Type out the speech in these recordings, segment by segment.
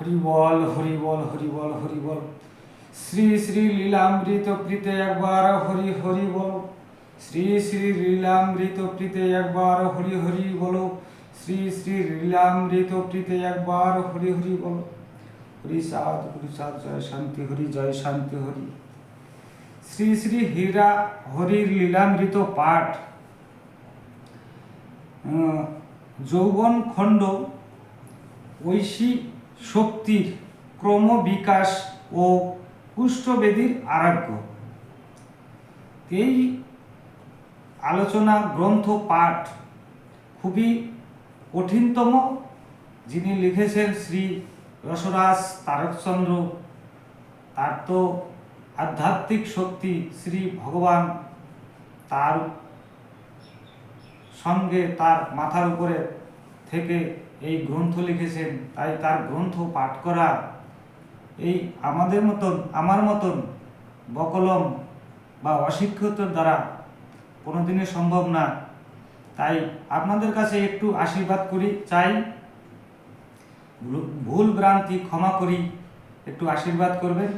হরি বল হরি বল হরি বল হরি বল শ্রী শ্রী লীলামৃত প্রীতে একবার হরি হরি বল। শ্রী শ্রী লীলামৃত প্রীতে একবার হরি হরি বলো। শ্রী শ্রী লীলামৃত প্রীতে একবার হরি হরি বলো। হরি সাধ হরি সাধ, জয় শান্তি হরি, জয় শান্তি হরি। শ্রী শ্রী হীরা হরির লীলামৃত পাঠ। যৌবন খণ্ড ঐশী শক্তির ক্রমবিকাশ ও কুষ্ঠবেদীর আরোগ্য। এই আলোচনা গ্রন্থ পাঠ খুবই কঠিনতম, যিনি লিখেছেন শ্রী রসরাজ তারকচন্দ্র। তার তো আধ্যাত্মিক শক্তি শ্রী ভগবান। তার সঙ্গে তার মাথার উপরে থেকে এই গ্রন্থ লিখেছেন, তাই তার গ্রন্থ পাঠ করা এই আমাদের মতন, আমার মতন বকলম বা অশিক্ষিতর দ্বারা কোনোদিনই সম্ভব না। তাই আপনাদের কাছে একটু আশীর্বাদ করি, চাই ভুল- ভ্রান্তি ক্ষমা করি, একটু আশীর্বাদ করবেন।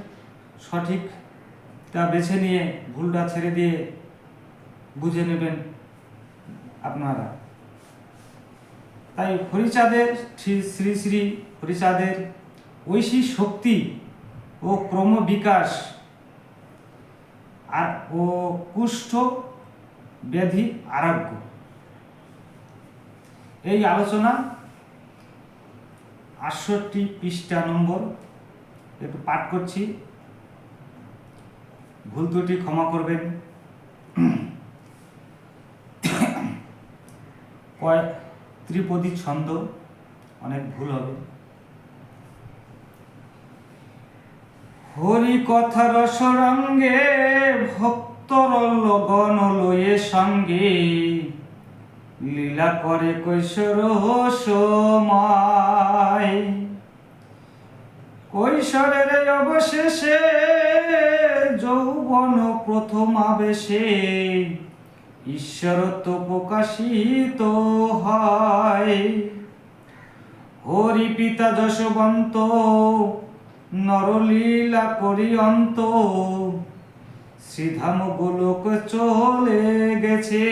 সঠিকটা বেছে নিয়ে, ভুলটা ছেড়ে দিয়ে বুঝে নেবেন আপনারা। তাই হরিচাঁদের শ্রী শ্রী শ্রী হরিচাঁদের ঐশী শক্তি ও ক্রমবিকাশ আর ও কুষ্ঠ ব্যাধি আরোগ্য। এই আলোচনা আটষট্টি পৃষ্ঠা নম্বর একটু পাঠ করছি। ভুল ত্রুটি ক্ষমা করবেন। কয় ত্রিপদী ছন্দ, অনেক ভুল হবে। হরি কথা রসরঙ্গে ভক্তর লগন লয়ে সঙ্গে, লীলা করে কৈশোর সময় কৈশোরের অবশেষে যৌবন প্রথম আবেশে ঈশ্বরত্ব প্রকাশিত হয়। হরি পিতা যশবন্ত, নরলীলা করি অন্ত শ্রীধাম গোলক চলে গেছে।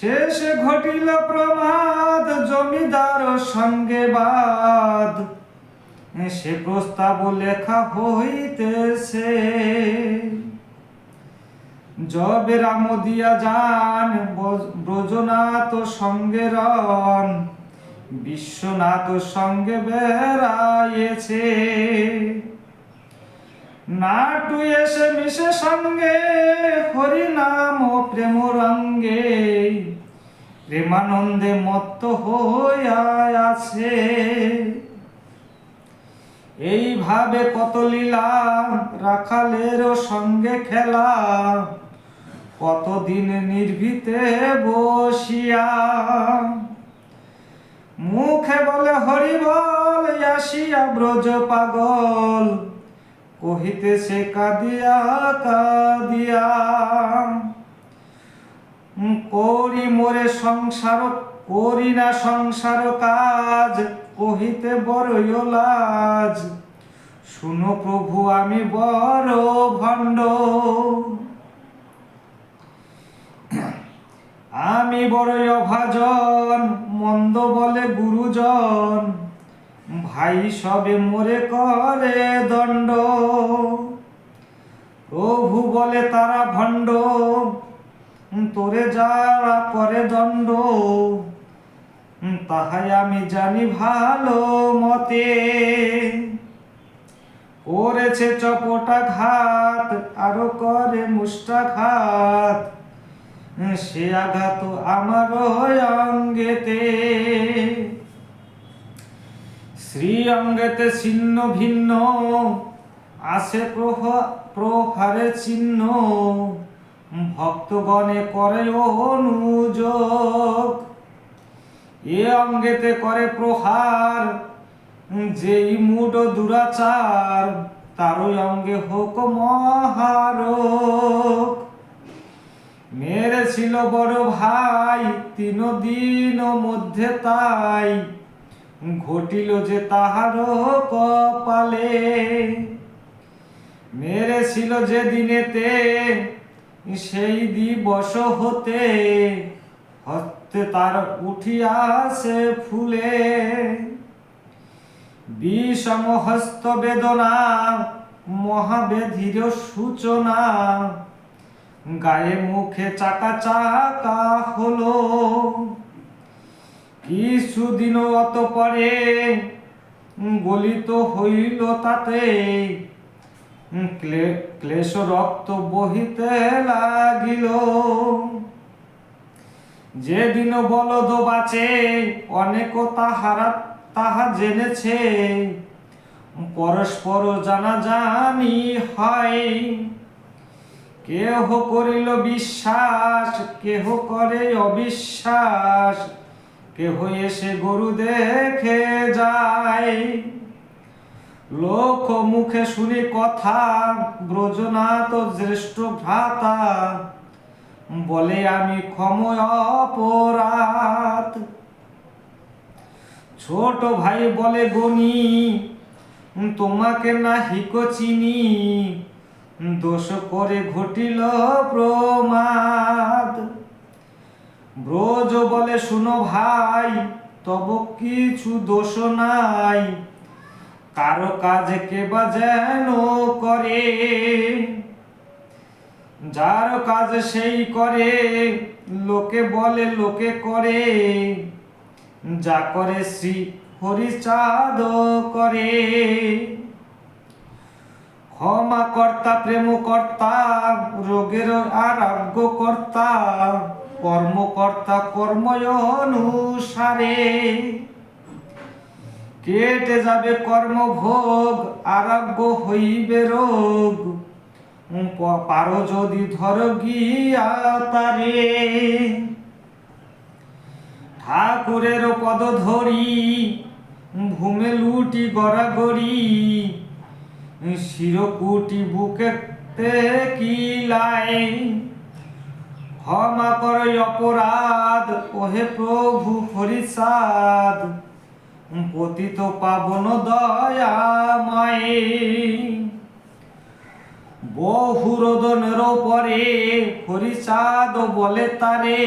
শেষ ঘটিল প্রমাদ, জমিদার সঙ্গে বাদ। সে প্রস্তাব লেখা হইতেছে। জবে রাম দিয়া যান ব্রজনাথ সঙ্গে রন। বিশ্বনাথ সঙ্গে বেড়াইয়েছে। নাটু এসে মিশে সঙ্গে হরি নাম ও প্রেম রঙ্গে। প্রেমানন্দে মত্ত হইয়া আছে। এইভাবে কত লীলা রাখালের সঙ্গে খেলা। কতদিন নির্ভীতে বসিয়া? মুখে বলে হরি বল আসিয়া ব্রজ পাগল। কহিতেছে কাঁদিয়া কাঁদিয়া। উম, করি মোরে সংসার করি না সংসার কাজ কহিতে বড়ই লাজ। শুনো প্রভু আমি বড় ভণ্ড। আমি বড়ই অভাজন, মন্দ বলে গুরুজন। ভাই সবে মোরে করে দণ্ড। প্রভু বলে তারা ভণ্ড। তোরে যারা করে দণ্ড, তাহাই আমি জানি ভালো মতে। করেছে চপটা ঘাত আরও করে মুষ্টাঘাত। সে আঘাত আমার অঙ্গেতে। শ্রী অঙ্গেতে ছিন্ন ভিন্ন আছে প্রহ, প্রহারে চিহ্ন ভক্তগণে করে অনুযোগ। এ অঙ্গেতে করে প্রহার, যেই মুড দুরাচার, তারই অঙ্গে হোক মহারোগ। মেরেছিল বড় ভাই তিন দিন মধ্যে তাই ঘটিল যে তাহার কপালে। মেরে ছিল যে দিনেতে, সেই দিবস হতে হস্তে তার উঠিয়াছে ফুলে। বিষম হস্ত বেদনা, মহাবেধির সূচনা গায়ে মুখে চাকা চাকা হলো। কিছুদিন অত পরে গলিত হইল তাতে। ক্লে- ক্লেশ রক্ত বহিতে লাগিল। যেদিন বলদ বাঁচে অনেক তাহারা, তাহা জেনেছে। পরস্পর জানা জানি হয়। কেহ করিল বিশ্বাস, কেহ করে অবিশ্বাস, কেহ এসে গরু দেখে যায়। লোক মুখে শুনি কথা ব্রজনাথ জ্যেষ্ঠ ভ্রাতা, বলে, আমি ক্ষময় অপরাধ। ছোট ভাই বলে, গনি, তোমাকে না হিকো চিনি। দোষ করে ঘটিল প্রমাদ। ব্রজ বলে, শুনো ভাই, তব কিছু দোষ নাই। কারও কাজ কে বা যেন করে। যার কাজ সেই করে, লোকে বলে, লোকে করে। যা করে শ্রী হরিচাঁদ করে। ক্ষমা কর্তা প্রেম কর্তা রোগের আরোগ্য কর্তা কর্মকর্তা কর্ময় অনুসারে কেটে যাবে কর্মভোগ আরোগ্য হইবে রোগ। পারো যদি ধর গিয়া তারে। ঠাকুরের পদ ধরি, ভূমে লুটি গড়াগড়ি শিরকুটি বুকে কিলাই ক্ষমা কর অপরাধ, ওহে প্রভু হরিসাদ পতিত পাবন দয়াময়। বহু রোদনের পরে হরিচাঁদ বলে তারে,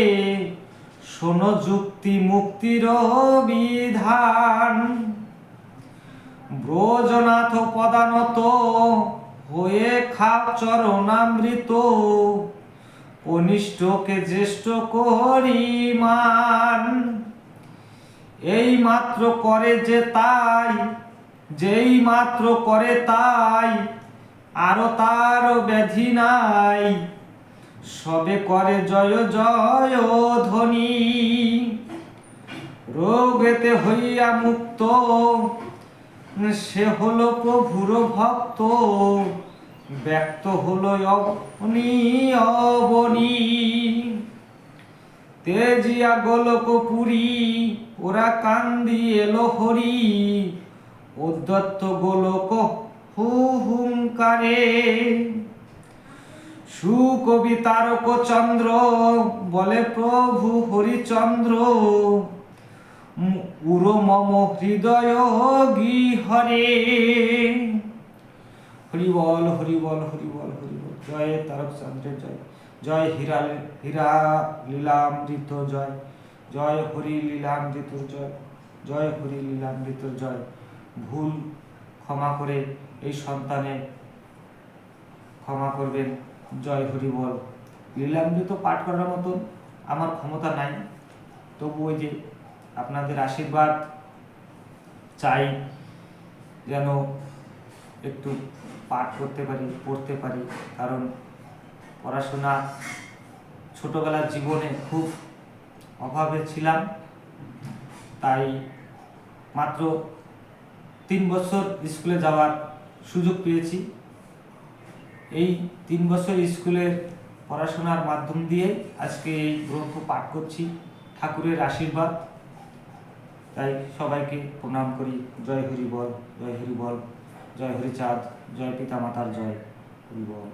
শোন যুক্তি মুক্তির বিধান। ব্রজনাথ পদানত হয়ে খাপ চরণামৃত। কনিষ্ঠকে জ্যেষ্ঠ করিমান। এই মাত্র করে যে তাই, যেই মাত্র করে তাই, আরও তার ব্যাধি নাই। সবে করে জয় জয় ধ্বনি। রোগেতে হইয়া মুক্ত। সে হলো প্রভুর ভক্ত, ব্যক্ত হলো অবনি অবনি। তেজিয়া গোলক পুরী ওরা কান্দি এলো হরি। উদ্যত্ত গোলক হু হুঙ্কারে সুকবি তারক চন্দ্র বলে, প্রভু হরিচন্দ্র উরো মম হৃদয় গি হরে। হরি বল হরি বল হরি বল হরি বল জয় তারক চন্দ্রের জয়। জয় হীরা হীরা লীলামৃত জয়। জয় হরি লীলামৃতর জয়। জয় হরি লীলামৃতর জয়। ভুল ক্ষমা করে এই সন্তানে ক্ষমা করবেন। জয় হরি বল লীলামৃত পাঠ করার মতন আমার ক্ষমতা নাই। তবু ওই যে আপনাদের আশীর্বাদ চাই যেন একটু পাঠ করতে পারি, পড়তে পারি। কারণ পড়াশোনা ছোটবেলার জীবনে খুব অভাবে ছিলাম। তাই মাত্র তিন বছর স্কুলে যাওয়ার সুযোগ পেয়েছি। এই তিন বছর স্কুলের পড়াশোনার মাধ্যম দিয়ে আজকে এই গ্রন্থ পাঠ করছি। ঠাকুরের আশীর্বাদ। তাই সবাইকে প্রণাম করি। জয় হরি বল, জয় হরি বল, জয় হরিচাঁদ জয় পিতা মাতার জয়, হরি বল।